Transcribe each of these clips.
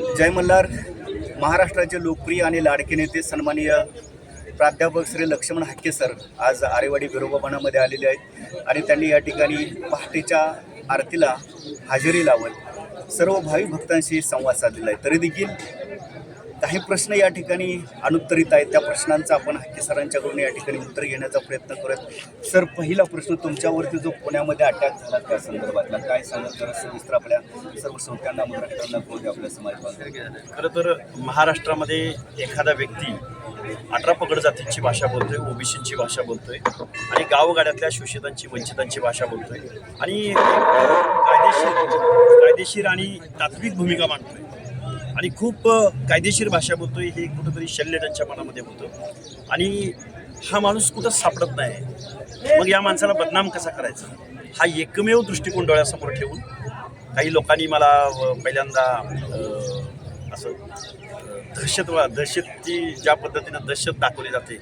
जय मल्हार. महाराष्ट्राचे लोकप्रिय आणि लाडके नेते सन्माननीय प्राध्यापक श्री लक्ष्मण हाके सर आज आरेवाडी बिरोबाबानामध्ये आलेले आहेत आणि त्यांनी या ठिकाणी पहाटेच्या आरतीला हजेरी लावत सर्व भाविक भक्तांशी संवाद साधलेला आहे. तरी देखील काही प्रश्न या ठिकाणी अनुत्तरित आहेत. त्या प्रश्नांचा आपण हाके सरांच्याकडून या ठिकाणी उत्तर घेण्याचा प्रयत्न करत सर पहिला प्रश्न तुमच्यावरती जो पुण्यामध्ये अटॅक झाला त्या संदर्भातला काय सांगत जरा सविस्तर आपल्या सर्व संस्थांना मराठ्यांना कळू आपल्या समाज खरं तर महाराष्ट्रामध्ये एखादा व्यक्ती अठरा पगड जातींची भाषा बोलतोय ओबीसींची भाषा बोलतोय आणि गावगाड्यातल्या शोषितांची वंचितांची भाषा बोलतोय आणि कायदेशीर कायदेशीर आणि तात्विक भूमिका मांडतोय. आणि खूप कायदेशीर भाषा बोलतोय हे कुठंतरी शल्य त्यांच्या मनामध्ये होतं. आणि हा माणूस कुठं सापडत नाही. मग या माणसाला बदनाम कसा करायचा? हा एकमेव दृष्टिकोन डोळ्यासमोर ठेवून काही लोकांनी मला पहिल्यांदा असं दहशतवा दहशतची ज्या पद्धतीनं दहशत दाखवली जाते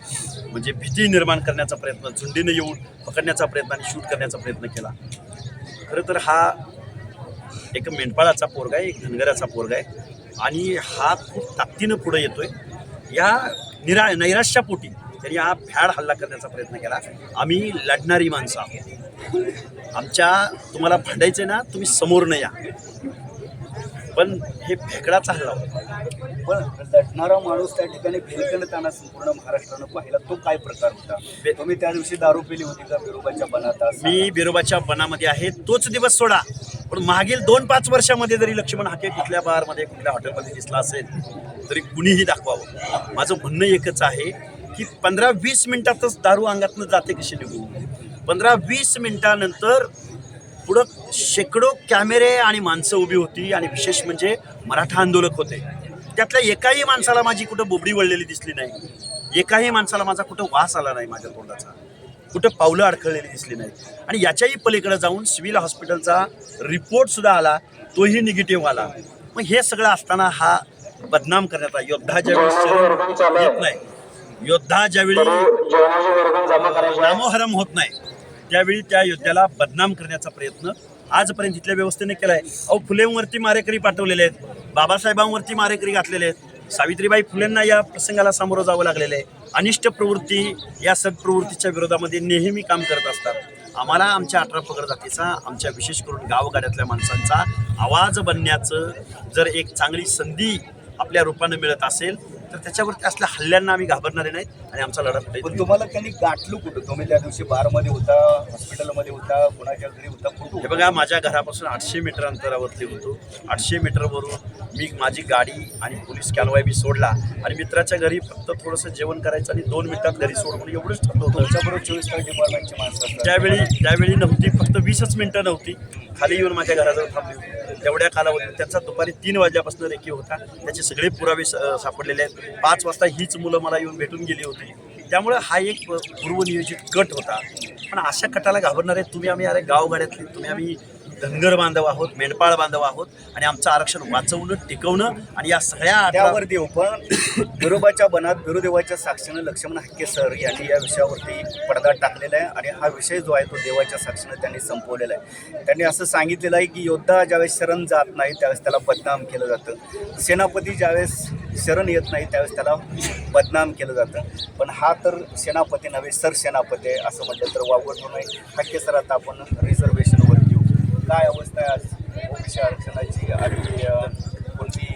म्हणजे भीती निर्माण करण्याचा प्रयत्न झुंडीनं येऊन पकडण्याचा प्रयत्न आणि शूट करण्याचा प्रयत्न केला. खरं तर हा एक मेंढपाळाचा पोरगा आहे एक धनगराचा पोरगा आहे. आणि हा खूप ताकदीनं पुढे येतोय. या निरा नैराश्यापोटी त्यांनी हा भ्याड हल्ला करण्याचा प्रयत्न केला आम्ही लढणारी माणसं आहोत. आमच्या तुम्हाला भांडायचं ना तुम्ही समोर न या. पण हे फेकडाचा हल्ला होता. पण लढणारा माणूस त्या ठिकाणी भेलकणताना संपूर्ण महाराष्ट्रानं पाहिला. तो काय प्रकार होता? तुम्ही त्या दिवशी दारू पिली होती का बिरोबाच्या बनात? मी बिरोबाच्या वनामध्ये आहे. तोच दिवस सोडा. पण मागील दोन पाच वर्षामध्ये जरी लक्ष्मण हाके कुठल्या बारमध्ये कुठल्या हॉटेलमध्ये दिसला असेल तरी कुणीही दाखवावं. माझं म्हणणं एकच आहे की पंधरा वीस मिनिटातच दारू अंगातनं जाते कशी निघून? पंधरा वीस मिनिटानंतर पुढं शेकडो कॅमेरे आणि माणसं उभी होती आणि विशेष म्हणजे मराठा आंदोलक होते. त्यातल्या एकाही माणसाला माझी कुठं बोबडी वळलेली दिसली नाही. एकाही माणसाला माझा कुठं वास आला नाही माझ्या तोंडाचा. कुठं पावलं अडखळलेली दिसली नाही आणि याच्याही पलीकडे जाऊन सिव्हिल हॉस्पिटलचा रिपोर्ट सुद्धा आला तोही निगेटिव्ह आला. मग हे सगळं असताना हा बदनाम करण्याचा योद्धा ज्यावेळी येत नाही योद्धा ज्यावेळी नामोहरम होत नाही त्यावेळी त्या योद्ध्याला बदनाम करण्याचा प्रयत्न आजपर्यंत इथल्या व्यवस्थेने केला आहे अहो फुलेंवरती मारेकरी पाठवलेले आहेत बाबासाहेबांवरती मारेकरी घातलेले आहेत. सावित्रीबाई फुलेंना या प्रसंगाला सामोरं जावं लागलेलं आहे. अनिष्ट प्रवृत्ती या सत्प्रवृत्तीच्या विरोधामध्ये नेहमी काम करत असतात. आम्हाला आमच्या अठरा पगड जातीचा आमच्या विशेष करून गावगाड्यातल्या माणसांचा आवाज बनण्याचं जर एक चांगली संधी आपल्या रूपानं मिळत असेल तर त्याच्यावरती असल्या हल्ल्यांना आम्ही घाबरणारे नाहीत आणि आमचा लढा पुढे पण तुम्हाला त्यांनी गाठलं कुठं? तुम्ही त्या दिवशी बारमध्ये होता हॉस्पिटलमध्ये होता कोणाच्या घरी होता कुठं हे बघा माझ्या घरापासून आठशे मीटर अंतरावरती होतो. आठशे मीटरवरून मी माझी गाडी आणि पोलीस कॅनवाय मी सोडला आणि मित्राच्या घरी फक्त थोडंसं जेवण करायचं आणि दोन मिनिटात घरी सोड म्हणून एवढंच ठरलं होतं. तुमच्याबरोबर चोवीस तास डिपार्टमेंटची माणसं त्यावेळी त्यावेळी नव्हती फक्त वीसच मिनिटं नव्हती. खाली येऊन माझ्या घराजवळ थांबली होती. तेवढ्या कालावधीत त्याचा दुपारी तीन वाजल्यापासून रेखीव होता. त्याचे सगळे पुरावे सापडलेले आहेत. पाच वाजता हीच मुलं मला येऊन भेटून गेली होती. त्यामुळं हा एक पूर्वनियोजित कट होता. पण अशा कटाला घाबरणारे तुम्ही आम्ही अरे गावगाड्यातले तुम्ही आम्ही धनगर बांधव आहोत मेंढपाळ बांधव आहोत आणि आमचं आरक्षण वाचवणं टिकवणं आणि या सगळ्या अठरा- त्यावर देऊ पण बिरोबाच्या बनात गुरुदेवाच्या साक्षीनं लक्ष्मण हक्के सर यांनी या विषयावरती पडदा टाकलेला आहे आणि हा विषय जो आहे तो देवाच्या साक्षीनं त्यांनी संपवलेला आहे. त्यांनी असं सांगितलेलं आहे की योद्धा ज्यावेळेस शरण जात नाही त्यावेळेस त्याला बदनाम केलं जातं. सेनापती ज्यावेळेस शरण येत नाही त्यावेळेस त्याला बदनाम केलं जातं. पण हा तर सेनापती नव्हे सर सेनापती आहे असं म्हटलं तर वावगट होऊ नये. हक्के सर आता आपण रिझर्वेशन काय अवस्था आहे आज? ओबीसी आरक्षणाची आणि कोणती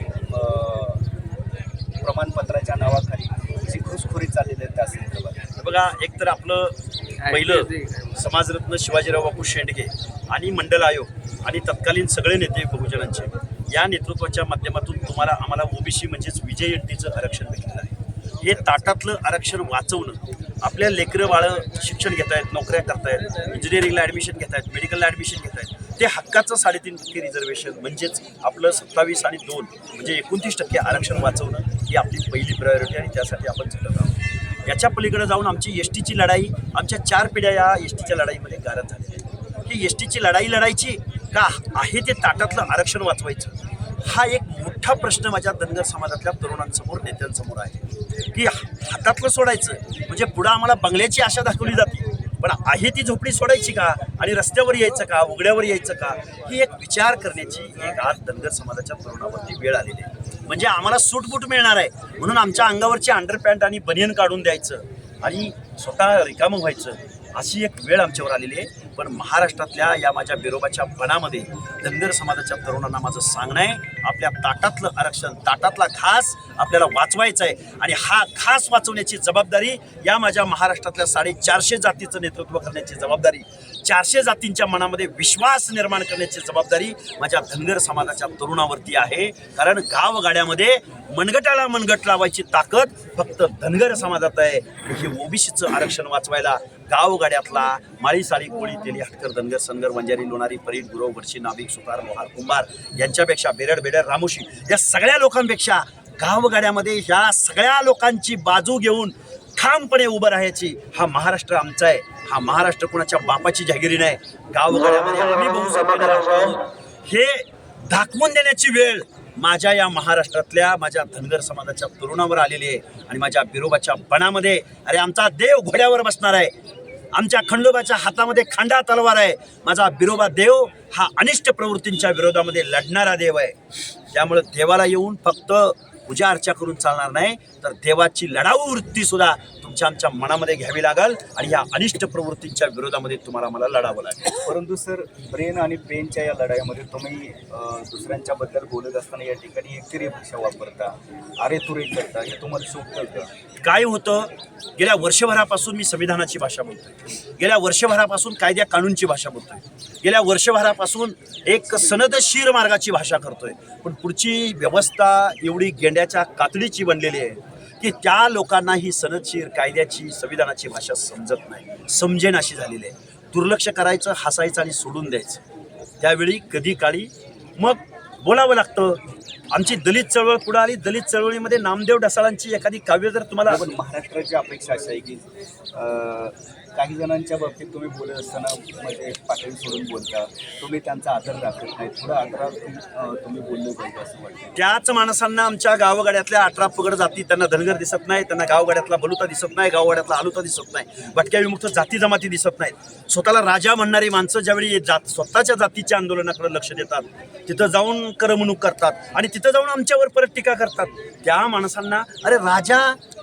प्रमाणपत्राच्या नावाखाली जी घुसखोरी चाललेली आहे त्या संदर्भात. बघा एक तर आपलं पहिलं समाजरत्न शिवाजीराव बापू शेंडगे आणि मंडल आयोग आणि तत्कालीन सगळे नेते बहुजनांचे या नेतृत्वाच्या माध्यमातून तुम्हाला आम्हाला ओबीसी म्हणजेच विजय एंटीचं आरक्षण भेटलेलं आहे. हे ताटातलं आरक्षण वाचवणं आपल्या लेकरं बाळं शिक्षण घेत आहेत नोकऱ्या करतायत इंजिनिअरिंगला ॲडमिशन घेत आहेत मेडिकलला ॲडमिशन घेत आहेत ते हक्काचं साडेतीन टक्के रिझर्वेशन म्हणजेच आपलं सत्तावीस आणि दोन म्हणजे एकोणतीस टक्के आरक्षण वाचवणं ही आपली पहिली प्रायोरिटी आणि त्यासाठी आपण झटत आहोत. याच्या पलीकडे जाऊन आमची एस टीची लढाई आमच्या चार पिढ्या या एस टीच्या लढाईमध्ये गारद झालेल्या आहेत. ही एस टीची लढाई लढायची का आहे ते ताटातलं आरक्षण वाचवायचं? हा एक मोठा प्रश्न माझ्या धनगर समाजातल्या तरुणांसमोर नेत्यांसमोर आहे. की हातातलं सोडायचं म्हणजे पुढं आम्हाला बंगल्याची आशा दाखवली जाते. पण आहे ती झोपडी सोडायची का? आणि रस्त्यावर यायचं का? उघड्यावर यायचं का? ही एक विचार करण्याची एक आज धनगर समाजाच्या तरुणावरती वेळ आलेली आहे. म्हणजे आम्हाला सूटबूट मिळणार आहे. म्हणून आमच्या अंगावरची अंडरपॅन्ट आणि बनियन काढून द्यायचं आणि स्वतः रिकामं व्हायचं. अशी एक वेळ आमच्यावर आलेली आहे. पण महाराष्ट्रातल्या या माझ्या बिरोबाच्या मनामध्ये धनगर समाजाच्या तरुणांना माझं सांगणं आहे आपल्या ताटातलं आरक्षण ताटातला घास आपल्याला वाचवायचा आहे. आणि हा खास वाचवण्याची जबाबदारी या माझ्या महाराष्ट्रातल्या साडेचारशे जातीचं नेतृत्व करण्याची जबाबदारी चारशे जातींच्या मनामध्ये विश्वास निर्माण करण्याची जबाबदारी माझ्या धनगर समाजाच्या तरुणावरती आहे. कारण गावगाड्यामध्ये मनगटाला मनगट लावायची ताकद फक्त धनगर समाजात आहे. हे ओबीसीचं आरक्षण वाचवायला गावगाड्यातला माळी साळी कोळी तेली हटकर धनगर सनगर वंजारी लोणारी परीट गुरव वर्षी नाभिक सुतार लोहार कुंभार यांच्यापेक्षा बेरड बेडर रामोशी या सगळ्या लोकांपेक्षा गावगाड्यामध्ये ह्या सगळ्या लोकांची बाजू घेऊन ठामपणे उभं राहायची हा महाराष्ट्र आमचा आहे. हा महाराष्ट्र कोणाच्या बापाची जागिरी नाही. गावगाड्यामध्ये आम्ही बहुसंख्येने हे दाखवून देण्याची वेळ माझ्या या महाराष्ट्रातल्या माझ्या धनगर समाजाच्या तरुणावर आलेली आहे आणि माझ्या बिरोबाच्या पणामध्ये अरे आमचा देव घोड्यावर बसणार आहे. आमच्या खंडोबाच्या हातामध्ये खांडा तलवार आहे. माझा बिरोबा देव हा अनिष्ट प्रवृत्तींच्या विरोधामध्ये लढणारा देव आहे. त्यामुळे देवाला येऊन फक्त पूजा अर्चा करून चालणार नाही तर देवाची लढाऊ वृत्ती सुद्धा तुमच्या आमच्या मनामध्ये घ्यावी लागल आणि या अनिष्ट प्रवृत्तींच्या विरोधामध्ये तुम्हाला मला लढावं लागेल. परंतु सर ब्रेन आणि पेनच्या या लढाईमध्ये तुम्ही अं, दुसऱ्यांच्या बद्दल बोलत असताना या ठिकाणी एकतरी भाषा वापरता अरे तुरे करता हे तुम्हाला शोभतं का काय होतं गेल्या वर्षभरापासून मी संविधानाची भाषा बोलतोय. गेल्या वर्षभरापासून कायद्या कानूनची भाषा बोलतोय. गेल्या वर्षभरापासून एक सनदशीर मार्गाची भाषा करतोय. पण पुढची व्यवस्था एवढी गेंड्याच्या कातडीची बनलेली आहे की त्या लोकांना ही सनदशीर कायद्याची संविधानाची भाषा समजत नाही. समजेन अशी झालेली आहे. दुर्लक्ष करायचं हसायचं आणि सोडून द्यायचं. त्यावेळी कधी काळी मग बोलावं लागतं. आमची दलित चळवळ पुढे आली. दलित चळवळीमध्ये नामदेव ढसाळांची एखादी काव्य जर तुम्हाला महाराष्ट्राची अपेक्षा अशी आहे की काही जणांच्या बाबतीत तुम्ही बोलत असताना म्हणजे पातळी सोडून बोलता. तुम्ही त्यांचा आदर राखत नाही. थोडा आदरातून अं, तुम्ही बोललं पाहिजे असं वाटतं. त्याच माणसांना आमच्या गावगाड्यातल्या अठरा पगड जाती त्यांना धनगर दिसत नाही. त्यांना गावगाड्यातला बलुता दिसत नाही. गावगाड्यातला आलुता दिसत नाही. भटक्या विमुक्त जाती जमाती दिसत नाहीत. स्वतःला राजा म्हणणारी माणसं ज्यावेळी जात स्वतःच्या जातीच्या आंदोलनाकडे लक्ष देतात तिथं जाऊन करमणूक करतात आणि तिथं जाऊन आमच्यावर परत टीका करतात. त्या माणसांना अरे राजा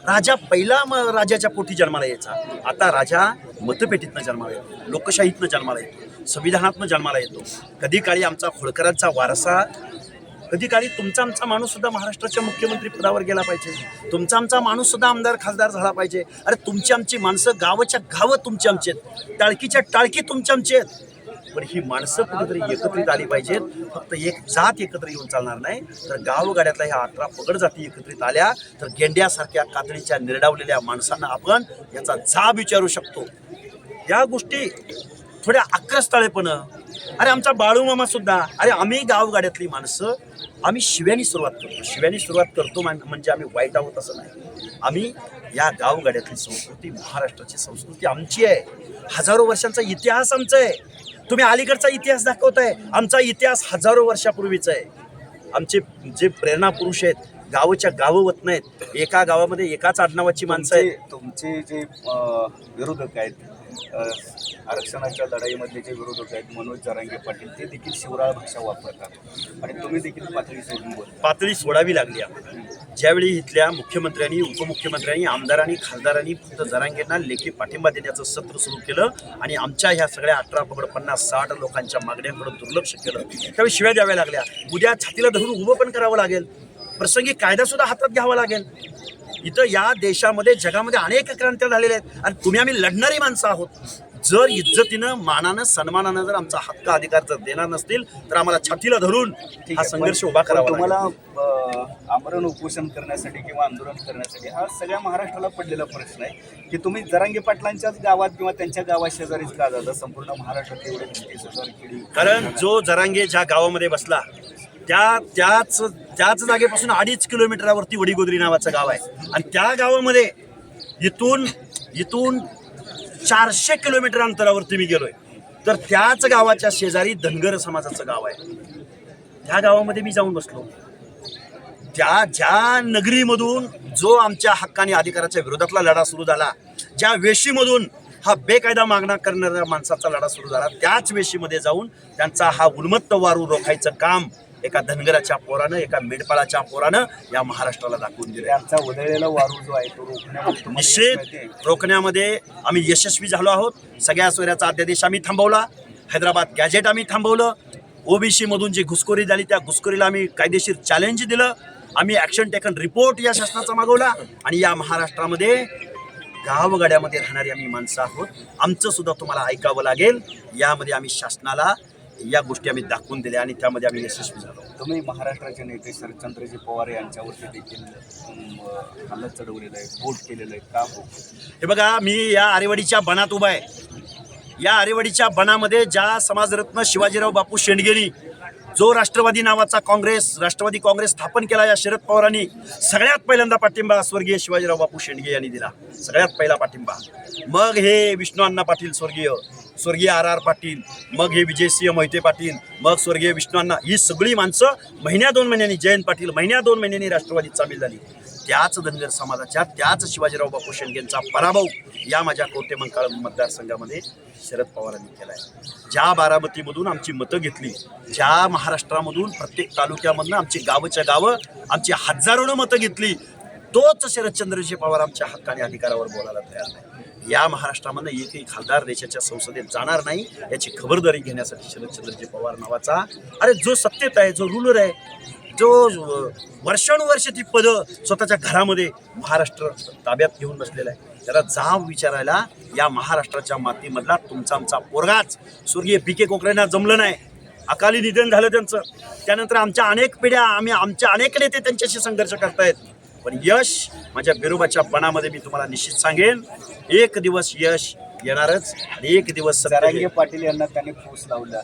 राजा पहिला म राजाच्या पोटी जन्माला यायचा. आता राजा मतपेटीतनं जन्माला येतो लोकशाहीतनं जन्माला येतो संविधानातनं जन्माला येतो. कधी काळी आमचा होळकरांचा वारसा कधी काळी तुमचा आमचा माणूस सुद्धा महाराष्ट्राच्या मुख्यमंत्री पदावर गेला पाहिजे. तुमचा आमचा माणूस सुद्धा आमदार खासदार झाला पाहिजे. अरे तुमची आमची माणसं गावाच्या गावं तुमची आमची आहेत. टाळकीच्या टाळकी तुमच्या आमची आहेत. पण ही माणसं कुठेतरी एकत्रित आली पाहिजेत. फक्त एक जात एकत्र येऊन चालणार नाही. तर गावगाड्यातल्या ह्या अठरा पगड जाती एकत्रित आल्या. तर गेंड्यासारख्या कातडीच्या निर्डावलेल्या माणसांना आपण याचा जाब विचारू शकतो. या गोष्टी थोड्या आक्रस्ताळेपणं. अरे आमचा बाळूमामा सुद्धा. अरे आम्ही गावगाड्यातली माणसं. आम्ही शिव्यानी सुरुवात करतो. शिव्यानी सुरुवात करतो म्हणजे आम्ही वाईट आहोत असं नाही. आम्ही या गावगाड्यातली संस्कृती महाराष्ट्राची संस्कृती आमची आहे. हजारो वर्षांचा इतिहास आमचा आहे. तुम्ही अलीकडचा इतिहास दाखवताय. आमचा इतिहास हजारो वर्षापूर्वीचा आहे. आमचे जे प्रेरणा पुरुष आहेत गावच्या गावं होत नाहीत. एका गावामध्ये एकाच आडनावाची माणसं आहेत. तुमचे जे विरोधक आहेत आरक्षणाच्या लढाईमधले जे विरोधक आहेत मनोज जरांगे पाटील ते देखील शिवराळ भाषा वापरतात. आणि तुम्ही देखील पातळी सोडून बोलता पातळी सोडावी लागली ज्यावेळी इथल्या मुख्यमंत्र्यांनी उपमुख्यमंत्र्यांनी आमदारांनी खासदारांनी फक्त जरांगेंना लेखी पाठिंबा देण्याचं सत्र सुरू केलं आणि आमच्या ह्या सगळ्या अठरा पगड पन्नास साठ लोकांच्या मागण्यांकडे दुर्लक्ष केलं. त्यावेळी शिव्या द्याव्या लागल्या. उद्या छातीला धरून उभं पण करावं लागेल. प्रसंगी कायदा सुद्धा हातात घ्यावा लागेल. इथं या देशामध्ये जगामध्ये अनेक क्रांत्या झालेल्या आहेत. आणि तुम्ही आम्ही लढणारी माणसं आहोत. जर इज्जतीनं मानानं सन्मानानं जर आमचा हक्क अधिकार जर देणार नसतील तर आम्हाला छातीला धरून हा. संघर्ष उभा करावा तुम्हाला आमरण उपोषण करण्यासाठी किंवा आंदोलन करण्यासाठी हा सगळ्या महाराष्ट्राला पडलेला प्रश्न आहे. की तुम्ही जरांगे पाटलांच्याच गावात किंवा त्यांच्या गावात शेजारीच का जाता? संपूर्ण महाराष्ट्रात एवढे कारण जो जरांगे ज्या गावामध्ये बसला त्या त्याच त्याच जागेपासून अडीच किलोमीटरावरती वडीगोदरी नावाचं गाव आहे. आणि त्या गावामध्ये इथून इथून चारशे किलोमीटर अंतरावरती मी गेलोय. तर त्याच गावाच्या शेजारी धनगर समाजाचं गाव आहे. त्या गावामध्ये मी जाऊन बसलो. त्या ज्या नगरीमधून जो आमच्या हक्काने अधिकाराच्या विरोधातला लढा सुरू झाला ज्या वेशीमधून हा बेकायदा मागणा करणाऱ्या माणसाचा लढा सुरू झाला त्याच वेशीमध्ये जाऊन त्यांचा हा उन्मत्त वारू रोखायचं काम एका धनगराच्या पोरानं एका मेंढपाळाच्या पोरानं या महाराष्ट्राला दाखवून दिले त्यांचा उधळलेला वारू जो आहे तो रोखण्यामध्ये निश्चित. रोखण्यामध्ये आम्ही यशस्वी झालो आहोत. सगळ्या सोयऱ्याचा अध्यादेश आम्ही थांबवला. हैदराबाद गॅजेट आम्ही थांबवलं. ओबीसी मधून जी घुसखोरी झाली त्या घुसखोरीला आम्ही कायदेशीर चॅलेंज दिलं. आम्ही ॲक्शन टेकन रिपोर्ट या शासनाचा मागवला. आणि या महाराष्ट्रामध्ये गावगाड्यामध्ये राहणारी आम्ही माणसं आहोत. आमचं सुद्धा तुम्हाला ऐकावं लागेल. यामध्ये आम्ही शासनाला या गोष्टी आम्ही दाखवून दिल्या आणि त्यामध्ये आम्ही यशस्वी झालो. तुम्ही महाराष्ट्राचे नेते शरदचंद्रजी पवार यांच्यावरती देखील हल्ला चढवलेला आहे बोट केलेलं आहे. का हो हे बघा मी या आरेवाडीच्या बनात उभा आहे. या आरेवाडीच्या बनामध्ये ज्या समाजरत्न शिवाजीराव बापू शेंडगेनी जो राष्ट्रवादी नावाचा काँग्रेस राष्ट्रवादी काँग्रेस स्थापन केला या शरद पवारांनी सगळ्यात पहिल्यांदा पाठिंबा स्वर्गीय शिवाजीराव बापू शेंडगे यांनी दिला. सगळ्यात पहिला पाठिंबा. मग हे विष्णू अण्णा पाटील स्वर्गीय स्वर्गीय आर आर पाटील मग हे विजयसिंह मोहिते पाटील मग स्वर्गीय विष्णू अण्णा ही सगळी माणसं महिन्या दोन महिन्यांनी जयंत पाटील महिन्या दोन महिन्यांनी राष्ट्रवादीत सामील झाली. त्याच धनगर समाजाच्या त्याच शिवाजीराव बापू शेंडेंचा पराभव या माझ्या कोटे मंकाळ मतदारसंघामध्ये शरद पवारांनी केला आहे ज्या बारामतीमधून आमची मतं घेतली ज्या महाराष्ट्रामधून प्रत्येक तालुक्यामधनं आमची गावच्या गावं आमची हजारोनं मतं घेतली तोच शरदचंद्रजी पवार आमच्या हक्काने अधिकारावर बोलायला तयार नाही. या महाराष्ट्रामध्ये एकही खासदार देशाच्या संसदेत जाणार नाही याची खबरदारी घेण्यासाठी शरदचंद्रजी पवार नावाचा अरे जो सत्तेत आहे जो रुलर आहे जो वर्षानुवर्ष ती पदं स्वतःच्या घरामध्ये महाराष्ट्र ताब्यात घेऊन बसलेला आहे. त्याला जाब विचारायला या महाराष्ट्राच्या मातीमधला तुमचा आमचा पोरगाच स्वर्गीय पी के कोकरेंना जमलं नाही. अकाली निधन झालं त्यांचं. त्यानंतर आमच्या अनेक पिढ्या आम्ही आमचे अनेक नेते त्यांच्याशी संघर्ष करतायत. पण यश माझ्या बिरोबाच्या पणामध्ये मी तुम्हाला निश्चित सांगेन एक दिवस यश येणारच आणि एक दिवस जरांगे पाटील यांना त्यांनी फूस लावलं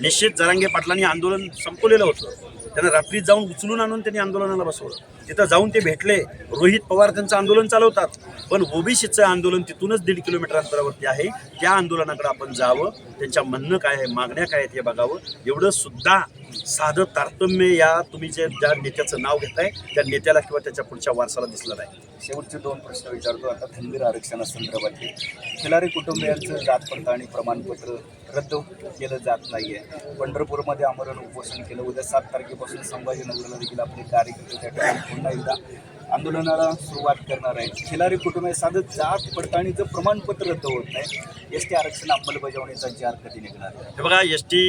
निश्चित जरांगे पाटलांनी आंदोलन संपवलेलं होतं. त्यांना रात्री जाऊन उचलून आणून त्यांनी आंदोलनाला बसवलं. तिथं जाऊन ते भेटले रोहित पवार त्यांचं आंदोलन चालवतात. पण ओबीसीचं आंदोलन तिथूनच दीड किलोमीटर अंतरावरती आहे. त्या आंदोलनाकडे आपण जावं. त्यांच्या म्हणणं काय आहे मागण्या काय आहेत हे बघावं. एवढं सुद्धा साधं तारतम्य या तुम्ही जे ज्या नेत्याचं नाव घेताय त्या नेत्याला किंवा त्याच्या पुढच्या वारसाला दिसलं नाही. शेवटचे दोन प्रश्न विचारतो. आता धनगर आरक्षणासंदर्भातले. खिलारी कुटुंबियांचं जात पडताळणी प्रमाणपत्र रद्द केलं जात नाहीये. पंढरपूरमध्ये आमरण उपोषण केलं. उद्या सात तारखेपासून संभाजीनगरला देखील आपले कार्यकर्ते त्या ठिकाणी पुन्हा एकदा आंदोलनाला सुरुवात करणार आहे खिलारी कुटुंब साधं जात पडताळणीचं प्रमाणपत्र रद्द होत नाही. एस टी आरक्षण अंमलबजावणीचा जार कधी निघणार? आहे हे बघा एस टी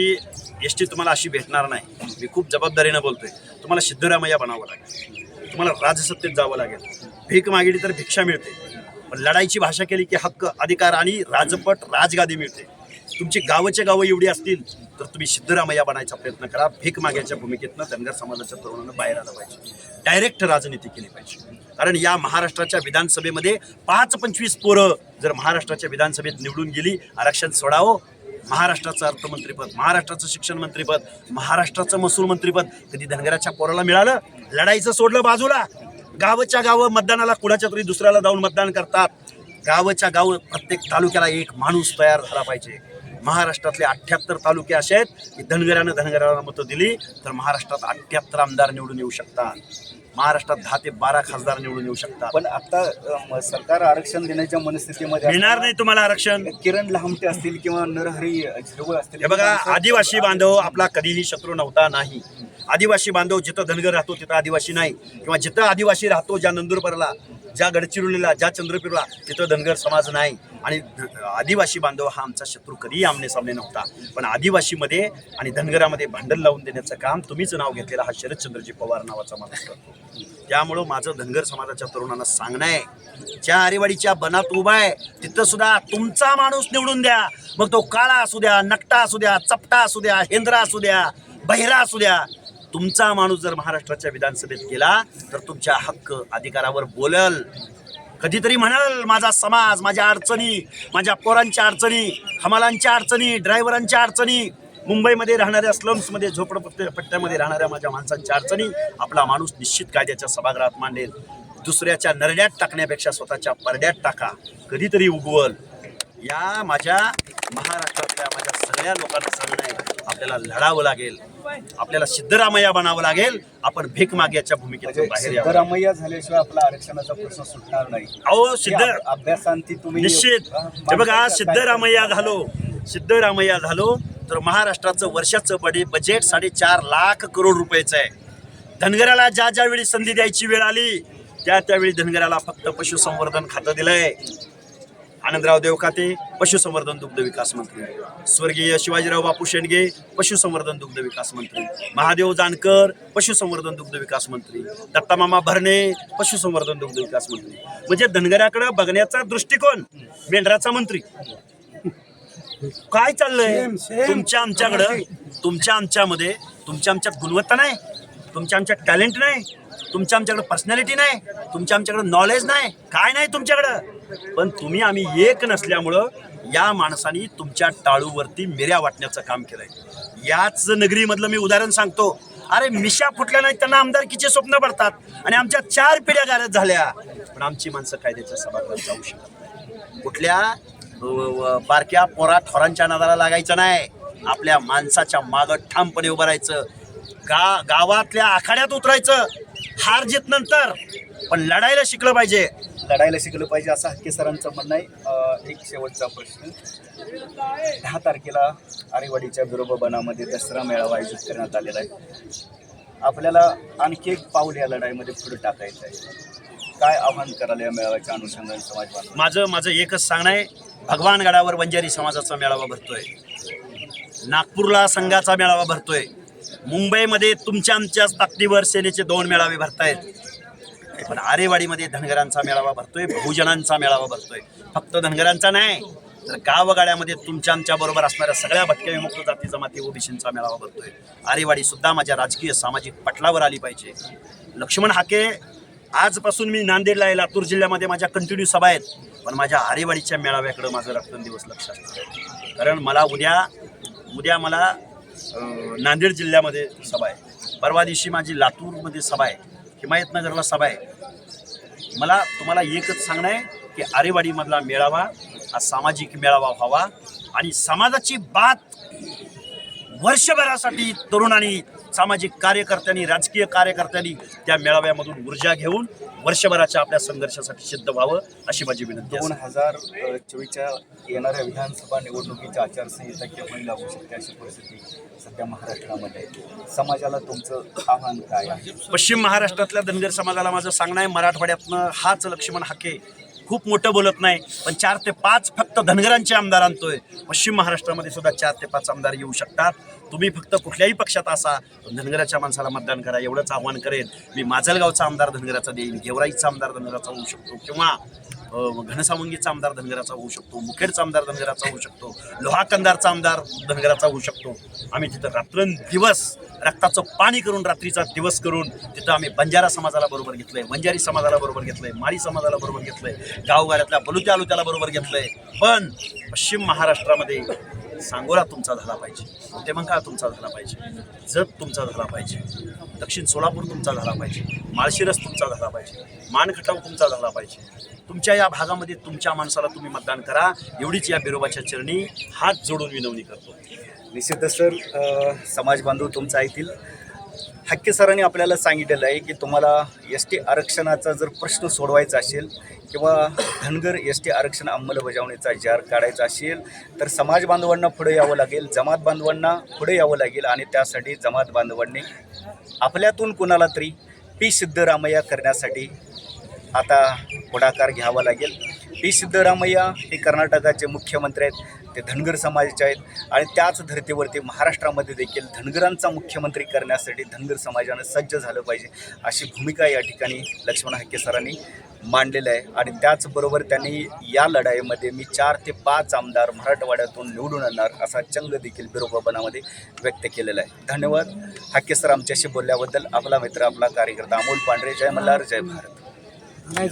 एस टी तुम्हाला अशी भेटणार नाही. मी खूप जबाबदारीनं बोलतोय. तुम्हाला सिद्धरामय्या बनावं लागेल. तुम्हाला राजसत्तेत जावं लागेल. भीक मागितली तर भिक्षा मिळते. पण लढाईची भाषा केली की हक्क अधिकार आणि राजपट राजगादी मिळते. तुमची गावचे गावं एवढी असतील तर तुम्ही सिद्धरामय्या बनायचा प्रयत्न करा. भीक मागायच्या भूमिकेतनं धनगर समाजाच्या तरुणानं बाहेर आलं पाहिजे. डायरेक्ट राजनीती केली पाहिजे. कारण या महाराष्ट्राच्या विधानसभेमध्ये पाच पंचवीस पोरं जर महाराष्ट्राच्या विधानसभेत निवडून गेली आरक्षण सोडावं महाराष्ट्राचं अर्थमंत्रीपद महाराष्ट्राचं शिक्षण मंत्रीपद महाराष्ट्राचं महसूल मंत्रीपद कधी धनगराच्या पोराला मिळालं? लढाईचं सोडलं बाजूला. गावच्या गावं मतदानाला कुणाच्या तरी दुसऱ्याला जाऊन मतदान करतात. गावच्या गाव प्रत्येक तालुक्याला एक माणूस तयार झाला पाहिजे. महाराष्ट्रातले अठ्ठ्याहत्तर तालुके असे आहेत की धनगरानं धनगराला मतं दिली तर महाराष्ट्रात अठ्ठ्याहत्तर आमदार निवडून येऊ शकतात. महाराष्ट्रात दहा ते बारा खासदार निवडून येऊ शकतात. पण आता सरकार आरक्षण देण्याच्या मनस्थितीमध्ये मिळणार नाही तुम्हाला आरक्षण? किरण लहामटे असतील किंवा नरहरी झिरवळ असतील हे बघा आदिवासी बांधव आपला कधीही शत्रू नव्हता नाही. आदिवासी बांधव जिथं धनगर राहतो तिथं आदिवासी नाही. किंवा जिथं आदिवासी राहतो ज्या नंदुरबारला ज्या गडचिरोलीला ज्या चंद्रपूरला तिथं धनगर समाज नाही आणि आदिवासी बांधव हा आमचा शत्रू कधीही आमने सामने नव्हता. पण आदिवासीमध्ये आणि धनगरामध्ये भांडण लावून देण्याचं काम तुम्हीच नाव घेतलेलं हा शरदचंद्रजी पवार नावाचा माणूस करतो. त्यामुळं माझं धनगर समाजाच्या तरुणांना सांगणं आहे ज्या आरेवाडीच्या बनात उभा आहे तिथं सुद्धा तुमचा माणूस निवडून द्या. मग तो काळा असू द्या नकटा असू द्या चपटा असू द्या हेंद्रा असू द्या बहिरा असू द्या तुमचा माणूस जर महाराष्ट्राच्या विधानसभेत गेला तर तुमच्या हक्क अधिकारावर बोलल. कधीतरी म्हणाल माझा समाज माझ्या अडचणी माझ्या पोरांच्या अडचणी हमालांच्या अडचणी ड्रायव्हरांच्या अडचणी मुंबईमध्ये राहणाऱ्या स्लम्समध्ये झोपडपट्ट्या पट्ट्यामध्ये राहणाऱ्या माझ्या माणसांच्या अडचणी आपला माणूस निश्चित कायद्याच्या सभागृहात मांडेल. दुसऱ्याच्या नरड्यात टाकण्यापेक्षा स्वतःच्या परड्यात टाका. कधीतरी उगवल. या माझ्या महाराष्ट्रातल्या माझ्या सगळ्या लोकांना सांगणं आहे. आपल्याला लढावं लागेल. आपल्याला सिद्धरामय्या बनावं लागेल. आपण भीक माग्याच्या भूमिकेतून म्हणजे बाहेर यावं सिद्धरामय्या झाल्याशिवाय आपला आरक्षणाचा प्रश्न सुटणार नाही. अहो सिद्ध अभ- अभ्यासांती तुम्ही निश्चित. हे बघा सिद्धरामय्या झालो. सिद्धरामय्या झालो तर महाराष्ट्राचं वर्षाचं बडे बजेट साडेचार लाख करोड रुपयाचं आहे. धनगराला ज्या ज्या वेळी संधी द्यायची वेळ आली त्या त्यावेळी धनगराला फक्त पशुसंवर्धन खातं दिलंय. आनंदराव देवखाते पशुसंवर्धन दुग्ध विकास मंत्री. स्वर्गीय शिवाजीराव बापू शेंडगे पशुसंवर्धन दुग्ध विकास मंत्री. महादेव जानकर पशुसंवर्धन दुग्ध विकास मंत्री. दत्तामामा भरणे पशुसंवर्धन दुग्ध विकास मंत्री. म्हणजे धनगराकडे बघण्याचा दृष्टिकोन मेंढराचा मंत्री. काय चाललंय. तुमच्या आमच्याकडं तुमच्या आमच्यामध्ये तुमच्या आमच्यात गुणवत्ता नाही तुमच्या आमच्यात टॅलेंट नाही तुमच्या आमच्याकडे पर्सनॅलिटी नाही तुमच्या आमच्याकडे नॉलेज नाही काय नाही तुमच्याकडं? पण तुम्ही आम्ही एक नसल्यामुळं या माणसानी तुमच्या टाळूवरती मिऱ्या वाटण्याचं काम केलंय. याच नगरीमधलं मी उदाहरण सांगतो. अरे मिशा फुटल्या नाही त्यांना आमदारकीचे स्वप्न पडतात आणि आमच्या चार पिढ्या गारत झाल्या. पण आमची माणसं कायद्याच्या सभागृहात जाऊ शकत कुठल्या बारक्या पोरा थोरांच्या नादाला लागायचं नाही. आपल्या माणसाच्या मागं ठामपणे उभं राहायचं. गा गावातल्या आखाड्यात उतरायचं. हार जीत नंतर. पण लढायला शिकलं पाहिजे. लढायला शिकलं पाहिजे असं हक्के सरांचं म्हणणं आहे. एक शेवटचा प्रश्न. दहा तारखेला आरेवाडीच्या बिरोबनामध्ये दसरा मेळावा आयोजित करण्यात आलेला आहे. आपल्याला आणखी एक पाऊल या लढाईमध्ये पुढे टाकायचं आहे. काय आव्हान करायला या मेळाव्याच्या अनुषंगाने समाज माझं माझं एकच सांगणं आहे. भगवान गडावर बंजारी समाजाचा मेळावा भरतोय. नागपूरला संघाचा मेळावा भरतोय. मुंबईमध्ये तुमच्या आमच्याच ताकदीवर सेनेचे दोन मेळावे भरतायत. पण आरेवाडीमध्ये धनगरांचा मेळावा भरतोय बहुजनांचा मेळावा भरतोय. फक्त धनगरांचा नाही तर गावगाड्यामध्ये तुमच्या आमच्या बरोबर असणाऱ्या सगळ्या भटक्या विमुक्त जाती जमाती ओबीसींचा मेळावा भरतोय. आरेवाडी सुद्धा माझ्या राजकीय सामाजिक पटलावर आली पाहिजे. लक्ष्मण हाके आजपासून मी नांदेडला आहे लातूर जिल्ह्यामध्ये माझ्या कंटिन्यू सभा आहेत पण माझ्या आरेवाडीच्या मेळाव्याकडं माझं रात्रंदिवस लक्ष असतं कारण मला उद्या उद्या मला नांदेड जिल्ह्यामध्ये सभा आहे. परवा दिवशी माझी लातूरमध्ये सभा आहे हिमायतनगरला सभा आहे. मला तुम्हाला एकच सांगणं आहे की आरेवाडीमधला मेळावा हा सामाजिक मेळावा व्हावा आणि समाजाची बात वर्षभरासाठी तरुणांनी सामाजिक कार्यकर्त्यांनी राजकीय कार्यकर्त्यांनी त्या मेळाव्यामधून ऊर्जा घेऊन वर्षभराच्या आपल्या संघर्षासाठी सिद्ध व्हावं अशी माझी विनंती दोन हजार चोवीसच्या येणाऱ्या विधानसभा निवडणुकीच्या आचारसंहिता केव्हाही लागू शकते अशी परिस्थिती सध्या महाराष्ट्रामध्ये. समाजाला तुमचं आव्हान काय आहे पश्चिम महाराष्ट्रातल्या धनगर समाजाला माझं सांगणं आहे मराठवाड्यातनं हाच लक्ष्मण हाके खूप मोठं बोलत नाही पण चार ते पाच फक्त धनगरांचे आमदार आणतोय. पश्चिम महाराष्ट्रामध्ये सुद्धा चार ते पाच आमदार येऊ शकतात. तुम्ही फक्त कुठल्याही पक्षात असा पण धनगराच्या माणसाला मतदान करा एवढंच आव्हान करेन. मी माजलगावचा आमदार धनगराचा देईन गेवराईचा आमदार धनगराचा होऊ शकतो किंवा घनसावंगीचा आमदार धनगराचा होऊ शकतो मुखेडचा आमदार धनगराचा होऊ शकतो लोहा कंदारचा आमदार धनगराचा होऊ शकतो. आम्ही तिथं रात्रंदिवस रक्ताचं पाणी करून रात्रीचा दिवस करून तिथं आम्ही बंजारा समाजाला बरोबर घेतलंय बंजारी समाजाला बरोबर घेतलंय माळी समाजाला बरोबर घेतलंय गावगाड्यातल्या बलुत्या आलुत्याला बरोबर घेतलंय. पण पश्चिम महाराष्ट्रामध्ये सांगोला तुमचा झाला पाहिजे. ते मग तुमचा झाला पाहिजे. जत तुमचा झाला पाहिजे. दक्षिण सोलापूर तुमचा झाला पाहिजे. माळशिरस तुमचा झाला पाहिजे. मानखटाव तुमचा झाला पाहिजे. तुमच्या या भागामध्ये तुमच्या माणसाला तुम्ही मतदान करा. एवढीच या बिरोबाच्या चरणी हात जोडून विनवणी करतो. निश्चितच सर. समाज बांधव तुमचा ऐकतील. हक्के सरांनी आपल्याला सांगितलेलं आहे की तुम्हाला एस टी आरक्षणाचा जर प्रश्न सोडवायचा असेल किंवा धनगर एस टी आरक्षण अंमलबजावणीचा जार काढायचा असेल तर समाज बांधवांना पुढे यावं लागेल जमात बांधवांना पुढे यावं लागेल आणि त्यासाठी जमात बांधवांनी आपल्यातून कुणाला तरी पी सिद्धरामय्या करण्यासाठी आता पुढाकार घ्यावा लागेल. पी सिद्धरामय्या हे कर्नाटकाचे मुख्यमंत्री आहेत. ते धनगर समाजाचे आहेत. आणि त्याच धर्तीवरती महाराष्ट्रामध्ये देखील धनगरांचा मुख्यमंत्री करण्यासाठी धनगर समाजानं सज्ज झालं पाहिजे अशी भूमिका या ठिकाणी लक्ष्मण हक्के सरांनी मांडलेलं आहे. आणि त्याचबरोबर त्यांनी या लढाईमध्ये मी चार ते पाच आमदार मराठवाड्यातून निवडून आणणार असा चंग देखील बिरोबाबनामध्ये व्यक्त केलेला आहे. धन्यवाद. हक्के सर आमच्याशी बोलल्याबद्दल आपला मित्र आपला कार्यकर्ता अमोल पांढरे. जय मल्हार जय भारत. नाही